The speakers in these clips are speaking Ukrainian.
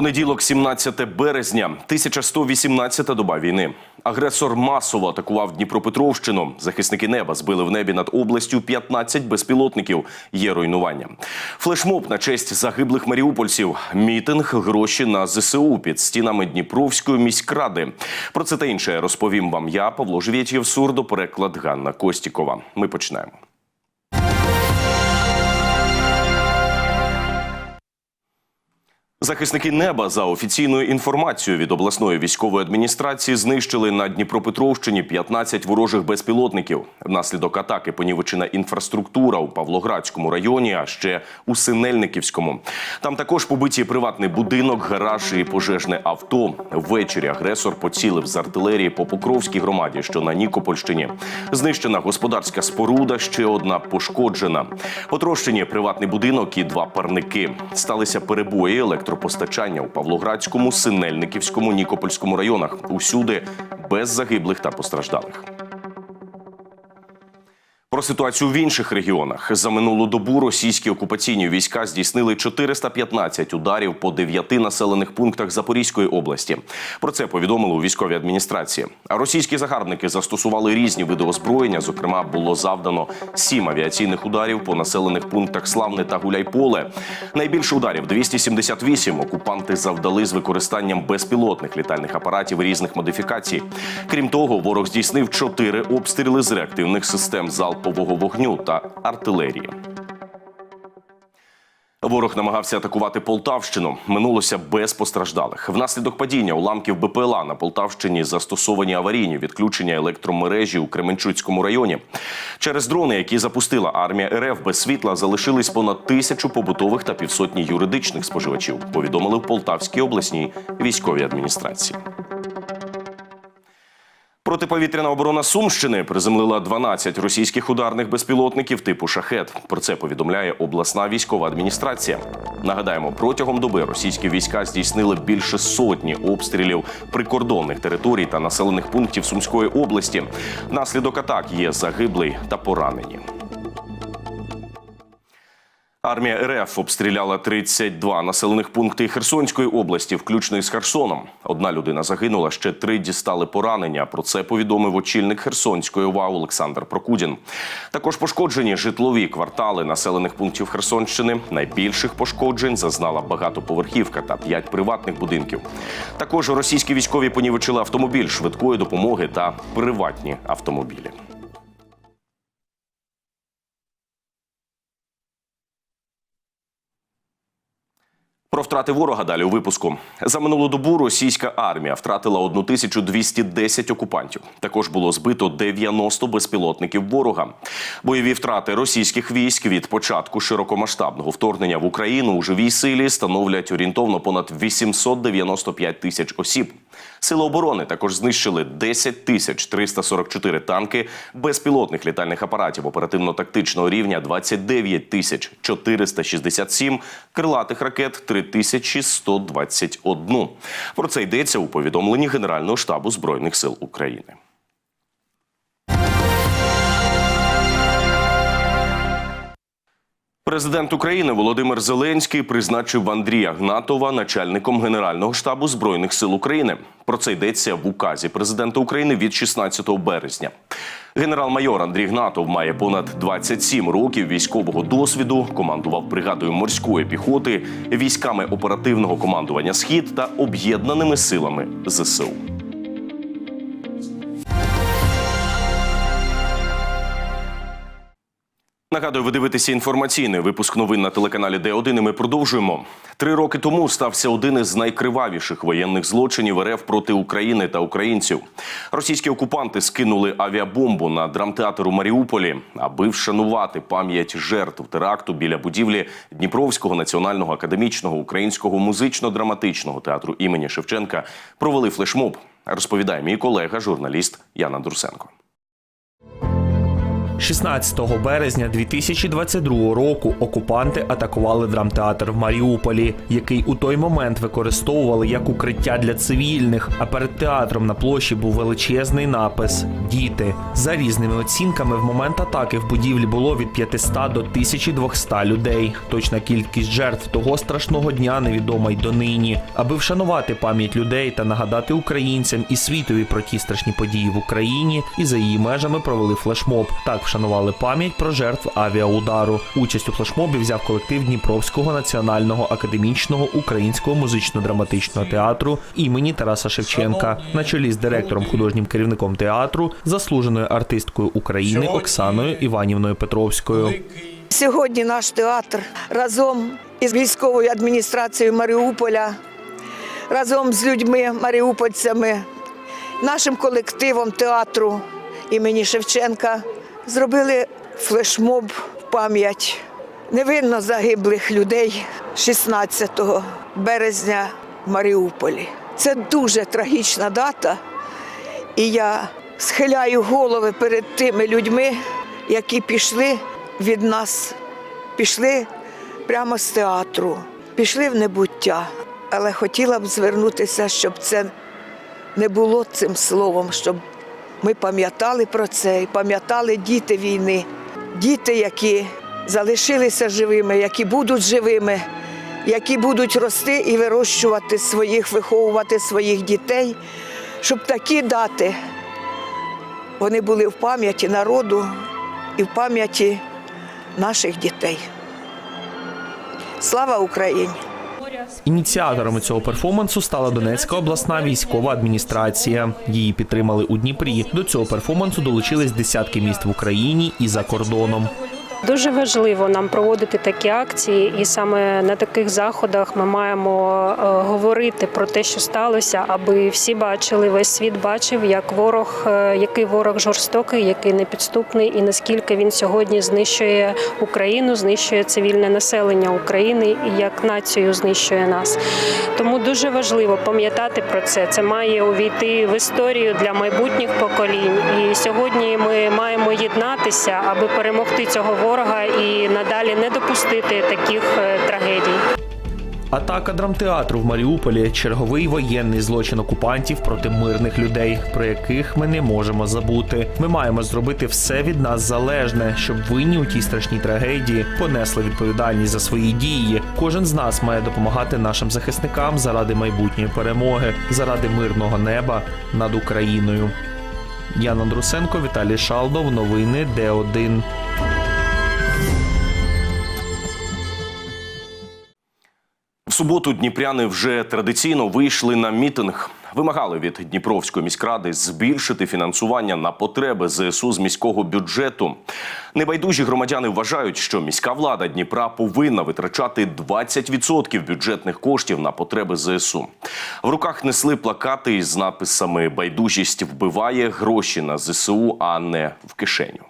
Понеділок, 17 березня, 1118 доба війни. Агресор масово атакував Дніпропетровщину. Захисники неба збили в небі над областю 15 безпілотників. Є руйнування. Флешмоб на честь загиблих маріупольців. Мітинг, гроші на ЗСУ під стінами Дніпровської міськради. Про це та інше розповім вам я, Павло Живєтєв, сурдопереклад Ганна Костікова. Ми починаємо. Захисники неба за офіційною інформацією від обласної військової адміністрації знищили на Дніпропетровщині 15 ворожих безпілотників. Внаслідок атаки понівечена інфраструктура у Павлоградському районі, а ще у Синельниківському. Там також побиті приватний будинок, гараж і пожежне авто. Ввечері агресор поцілив з артилерії по Покровській громаді, що на Нікопольщині. Знищена господарська споруда, ще одна пошкоджена. Потрощені приватний будинок і два парники. Сталися перебої електропостачання у Павлоградському, Синельниківському, Нікопольському районах. Усюди без загиблих та постраждалих. Про ситуацію в інших регіонах за минулу добу російські окупаційні війська здійснили 415 ударів по дев'яти населених пунктах Запорізької області. Про це повідомили у військовій адміністрації. А російські загарбники застосували різні види озброєння. Зокрема, було завдано сім авіаційних ударів по населених пунктах Славне та Гуляйполе. Найбільше ударів 278 окупанти завдали з використанням безпілотних літальних апаратів різних модифікацій. Крім того, ворог здійснив чотири обстріли з реактивних систем залпового вогню та артилерії. Ворог намагався атакувати Полтавщину. Минулося без постраждалих. Внаслідок падіння уламків БПЛА на Полтавщині застосовані аварійні відключення електромережі у Кременчуцькому районі. Через дрони, які запустила армія РФ без світла, залишились понад тисячу побутових та півсотні юридичних споживачів. Повідомили в Полтавській обласній військовій адміністрації. Протиповітряна оборона Сумщини приземлила 12 російських ударних безпілотників типу шахет. Про це повідомляє обласна військова адміністрація. Нагадаємо, протягом доби російські війська здійснили більше сотні обстрілів прикордонних територій та населених пунктів Сумської області. Наслідок атак є загиблий та поранені. Армія РФ обстріляла 32 населених пункти Херсонської області, включно із Херсоном. Одна людина загинула, ще три дістали поранення. Про це повідомив очільник Херсонської ОВА Олександр Прокудін. Також пошкоджені житлові квартали населених пунктів Херсонщини. Найбільших пошкоджень зазнала багатоповерхівка та п'ять приватних будинків. Також російські військові понівечили автомобіль швидкої допомоги та приватні автомобілі. Про втрати ворога далі у випуску за минулу добу російська армія втратила 1210 окупантів. Також було збито 90 безпілотників ворога. Бойові втрати російських військ від початку широкомасштабного вторгнення в Україну у живій силі становлять орієнтовно понад 895 тисяч осіб. Сили оборони також знищили 10 тисяч 344 танки, безпілотних літальних апаратів оперативно-тактичного рівня 29 тисяч 467, крилатих ракет 3121. Про це йдеться у повідомленні Генерального штабу Збройних сил України. Президент України Володимир Зеленський призначив Андрія Гнатова начальником Генерального штабу Збройних сил України. Про це йдеться в указі президента України від 16 березня. Генерал-майор Андрій Гнатов має понад 27 років військового досвіду, командував бригадою морської піхоти, військами оперативного командування Схід та об'єднаними силами ЗСУ. Нагадую, ви дивитеся інформаційний випуск новин на телеканалі Д1 і ми продовжуємо. Три роки тому стався один із найкривавіших воєнних злочинів РФ проти України та українців. Російські окупанти скинули авіабомбу на драмтеатр у Маріуполі, аби вшанувати пам'ять жертв теракту біля будівлі Дніпровського національного академічного українського музично-драматичного театру імені Шевченка. Провели флешмоб. Розповідає мій колега, журналіст Яна Друсенко. 16 березня 2022 року окупанти атакували драмтеатр в Маріуполі, який у той момент використовували як укриття для цивільних. А перед театром на площі був величезний напис Діти. За різними оцінками, в момент атаки в будівлі було від 500 до 1200 людей. Точна кількість жертв того страшного дня невідома й донині. Аби вшанувати пам'ять людей та нагадати українцям і світові про ті страшні події в Україні, і за її межами провели флешмоб. Так вшанували пам'ять про жертв авіаудару. Участь у флешмобі взяв колектив Дніпровського національного академічного українського музично-драматичного театру імені Тараса Шевченка на чолі з директором художнім керівником театру, заслуженою артисткою України Оксаною Іванівною Петровською. Сьогодні наш театр разом із військовою адміністрацією Маріуполя, разом з людьми, маріупольцями, нашим колективом театру імені Шевченка зробили флешмоб пам'ять невинно загиблих людей 16 березня в Маріуполі. Це дуже трагічна дата, і я схиляю голови перед тими людьми, які пішли від нас, пішли прямо з театру, пішли в небуття. Але хотіла б звернутися, щоб це не було цим словом, щоб ми пам'ятали про це і пам'ятали діти війни, діти, які залишилися живими, які будуть живими, які будуть рости і вирощувати своїх, виховувати своїх дітей, щоб такі дати вони були в пам'яті народу і в пам'яті наших дітей. Слава Україні! Ініціаторами цього перформансу стала Донецька обласна військова адміністрація. Її підтримали у Дніпрі. До цього перформансу долучились десятки міст в Україні і за кордоном. Дуже важливо нам проводити такі акції, і саме на таких заходах ми маємо е, говорити про те, що сталося, аби всі бачили, весь світ бачив, як ворог, е, який ворог жорстокий, який непідступний, і наскільки він сьогодні знищує Україну, знищує цивільне населення України і як націю знищує нас. Тому дуже важливо пам'ятати про це. Це має увійти в історію для майбутніх поколінь. І сьогодні ми маємо єднатися, аби перемогти цього ворога і надалі не допустити таких е, трагедій. Атака драмтеатру в Маріуполі черговий воєнний злочин окупантів проти мирних людей, про яких ми не можемо забути. Ми маємо зробити все від нас залежне, щоб винні у тій страшній трагедії понесли відповідальність за свої дії. Кожен з нас має допомагати нашим захисникам заради майбутньої перемоги, заради мирного неба над Україною. Ян Андрусенко, Віталій Шалдов. Новини Д1. Суботу дніпряни вже традиційно вийшли на мітинг. Вимагали від Дніпровської міськради збільшити фінансування на потреби ЗСУ з міського бюджету. Небайдужі громадяни вважають, що міська влада Дніпра повинна витрачати 20% бюджетних коштів на потреби ЗСУ. В руках несли плакати із написами Байдужість вбиває гроші на ЗСУ, а не в кишеню.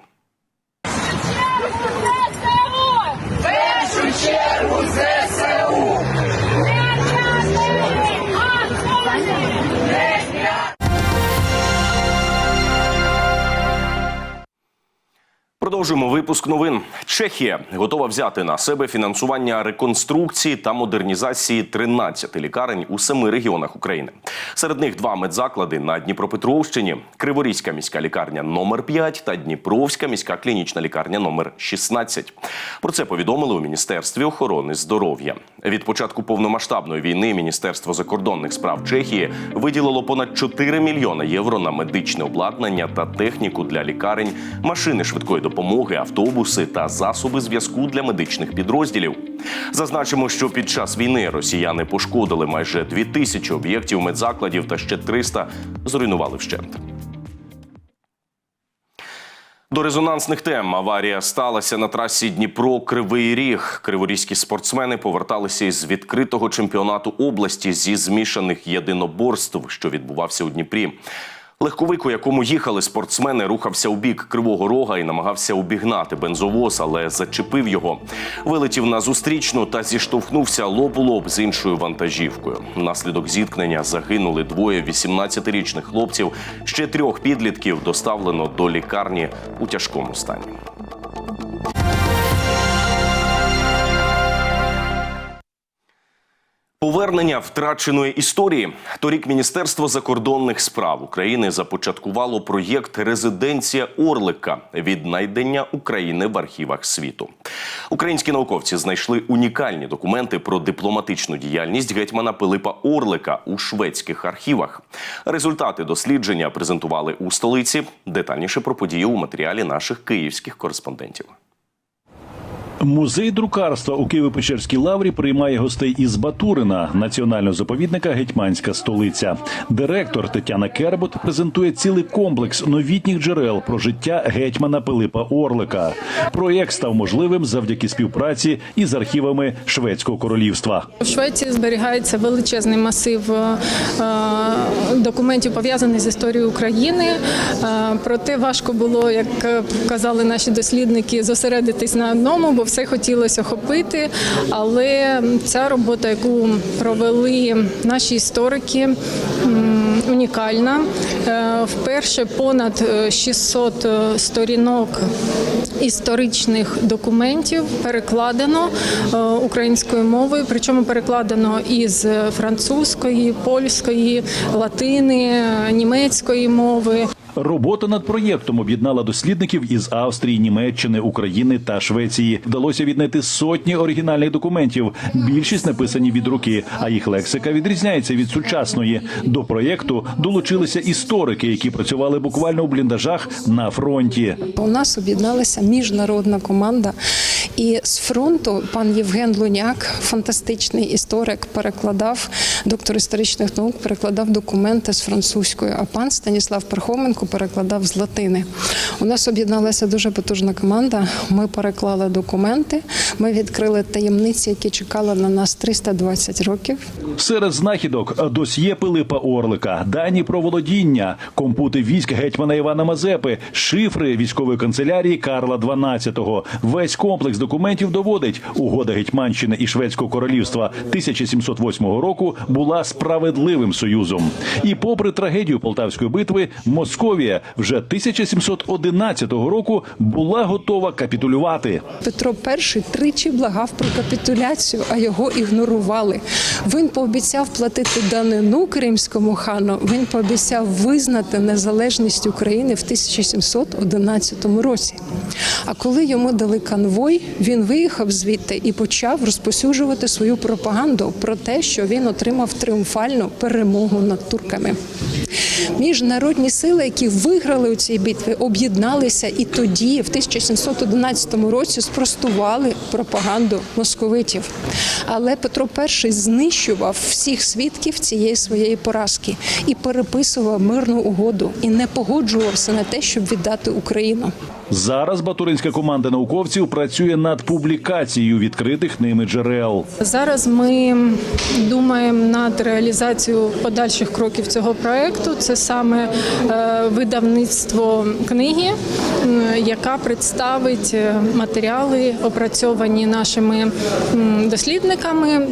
Продовжуємо випуск новин. Чехія готова взяти на себе фінансування реконструкції та модернізації 13 лікарень у семи регіонах України. Серед них два медзаклади на Дніпропетровщині: Криворізька міська лікарня номер 5 та Дніпровська міська клінічна лікарня номер 16. Про це повідомили у міністерстві охорони здоров'я. Від початку повномасштабної війни Міністерство закордонних справ Чехії виділило понад 4 мільйони євро на медичне обладнання та техніку для лікарень, машини швидкої допомоги, автобуси та засоби зв'язку для медичних підрозділів. Зазначимо, що під час війни росіяни пошкодили майже 2 тисячі об'єктів медзакладів та ще 300 зруйнували вщент. До резонансних тем аварія сталася на трасі Дніпро-Кривий Ріг. Криворізькі спортсмени поверталися із відкритого чемпіонату області зі змішаних єдиноборств, що відбувався у Дніпрі. Легковик, у якому їхали спортсмени, рухався у бік Кривого Рога і намагався обігнати бензовоз, але зачепив його. Вилетів на зустрічну та зіштовхнувся лоб у лоб з іншою вантажівкою. Внаслідок зіткнення загинули двоє 18-річних хлопців. Ще трьох підлітків доставлено до лікарні у тяжкому стані. Повернення втраченої історії. Торік Міністерство закордонних справ України започаткувало проєкт Резиденція Орлика віднайдення України в архівах світу. Українські науковці знайшли унікальні документи про дипломатичну діяльність гетьмана Пилипа Орлика у шведських архівах. Результати дослідження презентували у столиці. Детальніше про події у матеріалі наших київських кореспондентів. Музей друкарства у Києво-Печерській лаврі приймає гостей із Батурина, національного заповідника Гетьманська столиця. Директор Тетяна Кербот презентує цілий комплекс новітніх джерел про життя гетьмана Пилипа Орлика. Проєкт став можливим завдяки співпраці із архівами Шведського королівства. В Швеції зберігається величезний масив е, е, документів пов'язаних з історією України. Е, Проте важко було, як казали наші дослідники, зосередитись на одному, бо все хотілося охопити. Але ця робота, яку провели наші історики, унікальна. Е, Вперше понад е, 600 сторінок історичних документів перекладено е, українською мовою, причому перекладено із французької, польської, латини, е, німецької мови. Робота над проєктом об'єднала дослідників із Австрії, Німеччини, України та Швеції. Вдалося віднайти сотні оригінальних документів. Більшість написані від руки, а їх лексика відрізняється від сучасної. До проєкту долучилися історики, які працювали буквально у бліндажах на фронті. У нас об'єдналася міжнародна команда. І з фронту пан Євген Луняк, фантастичний історик, перекладав доктор історичних наук, перекладав документи з французької. А пан Станіслав Пархоменко перекладав з латини. У нас об'єдналася дуже потужна команда. Ми переклали документи. Ми відкрили таємниці, які чекали на нас 320 років. Серед знахідок досьє Пилипа Орлика, дані про володіння, компути військ гетьмана Івана Мазепи, шифри військової канцелярії Карла XII. Весь комплекс документів доводить, угода Гетьманщини і Шведського королівства 1708 року була справедливим союзом. І попри трагедію Полтавської битви, Московія вже 1711 року була готова капітулювати. Петро І тричі благав про капітуляцію, а його ігнорували. Він пообіцяв платити данину кримському хану. Він пообіцяв визнати незалежність України в 1711 році. А коли йому дали конвой, він виїхав звідти і почав розпосюджувати свою пропаганду про те, що він отримав тріумфальну перемогу над турками. Міжнародні сили, які виграли у цій битві, об'єдналися і тоді, в 1711 році, спростували пропаганду московитів. Але Петро І знищував всіх свідків цієї своєї поразки і переписував мирну угоду і не погоджувався на те, щоб віддати Україну. Зараз батуринська команда науковців працює над публікацією відкритих ними джерел. Зараз ми думаємо над реалізацією подальших кроків цього проекту. Це саме е, видавництво книги, яка представить е, матеріали, опрацьовані нашими дослідниками.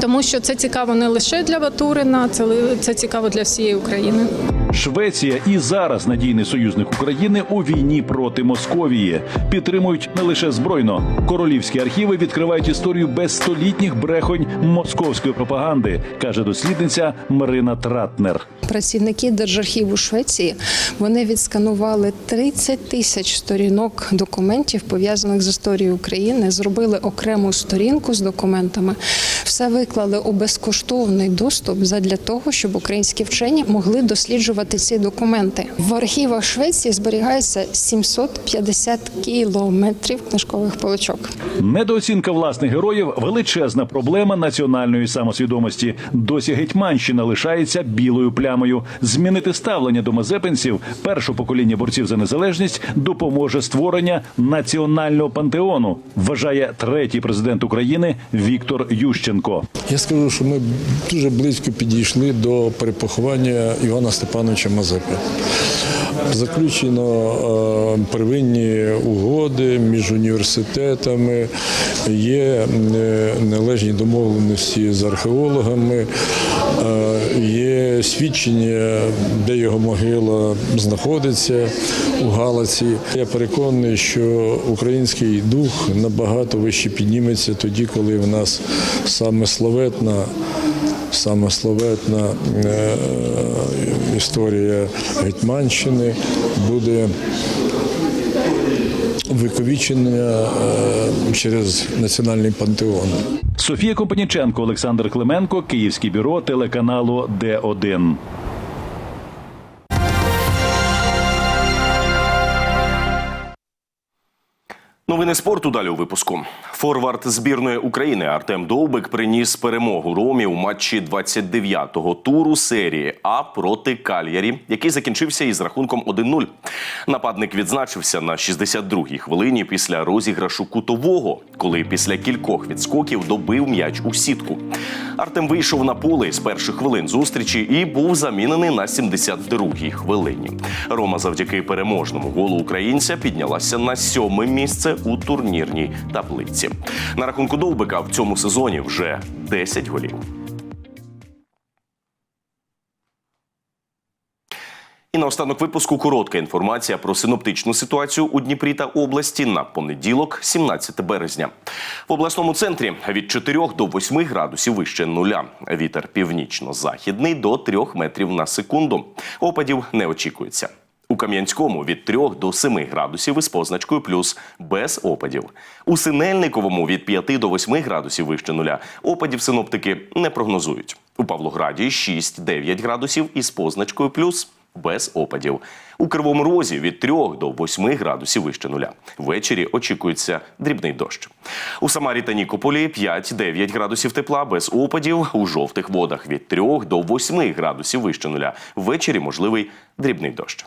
Тому що це цікаво не лише для Батурина, це це цікаво для всієї України. Швеція і зараз надійний союзник України у війні проти Московії. Підтримують не лише збройно. Королівські архіви відкривають історію безстолітніх брехонь московської пропаганди, каже дослідниця Марина Тратнер. Працівники Держархіву Швеції вони відсканували 30 тисяч сторінок документів, пов'язаних з історією України, зробили окрему сторінку з документами, все виклали у безкоштовний доступ задля того, щоб українські вчені могли досліджувати ці документи. В архівах Швеції зберігається 750 кілометрів книжкових полочок. Недооцінка власних героїв величезна проблема національної самосвідомості. Досі Гетьманщина лишається білою плямою. Змінити ставлення до мазепинців перше покоління борців за незалежність допоможе створення національного пантеону. Вважає третій президент України Віктор Ющенко. Я скажу, що ми дуже близько підійшли до перепоховання Івана Степановича Мазепи. Заключено е, первинні угоди між університетами, є е, належні домовленості з археологами, е, є свідчення, де його могила знаходиться у Галаці. Я переконаний, що український дух набагато вище підніметься тоді, коли в нас саме славетна саме славетна е, історія Гетьманщини буде виковічена е, через національний пантеон. Софія Компаніченко, Олександр Клименко, Київське бюро телеканалу Д1. Новини спорту далі у випуску. Форвард збірної України Артем Довбик приніс перемогу Ромі у матчі 29-го туру серії А проти Кальярі, який закінчився із рахунком 1-0. Нападник відзначився на 62-й хвилині після розіграшу кутового, коли після кількох відскоків добив м'яч у сітку. Артем вийшов на поле з перших хвилин зустрічі і був замінений на 72-й хвилині. Рома завдяки переможному голу українця піднялася на сьоме місце у турнірній таблиці. На рахунку Довбика в цьому сезоні вже 10 голів. І на останок випуску коротка інформація про синоптичну ситуацію у Дніпрі та області на понеділок, 17 березня. В обласному центрі від 4 до 8 градусів вище нуля. Вітер північно-західний до 3 метрів на секунду. Опадів не очікується. У Кам'янському від 3 до 7 градусів із позначкою плюс без опадів. У Синельниковому від 5 до 8 градусів вище нуля. Опадів синоптики не прогнозують. У Павлограді 6-9 градусів із позначкою плюс без опадів. У Кривому Розі від 3 до 8 градусів вище нуля. Ввечері очікується дрібний дощ. У Самарі та Нікополі 5-9 градусів тепла без опадів. У жовтих водах від 3 до 8 градусів вище нуля. Ввечері можливий дрібний дощ.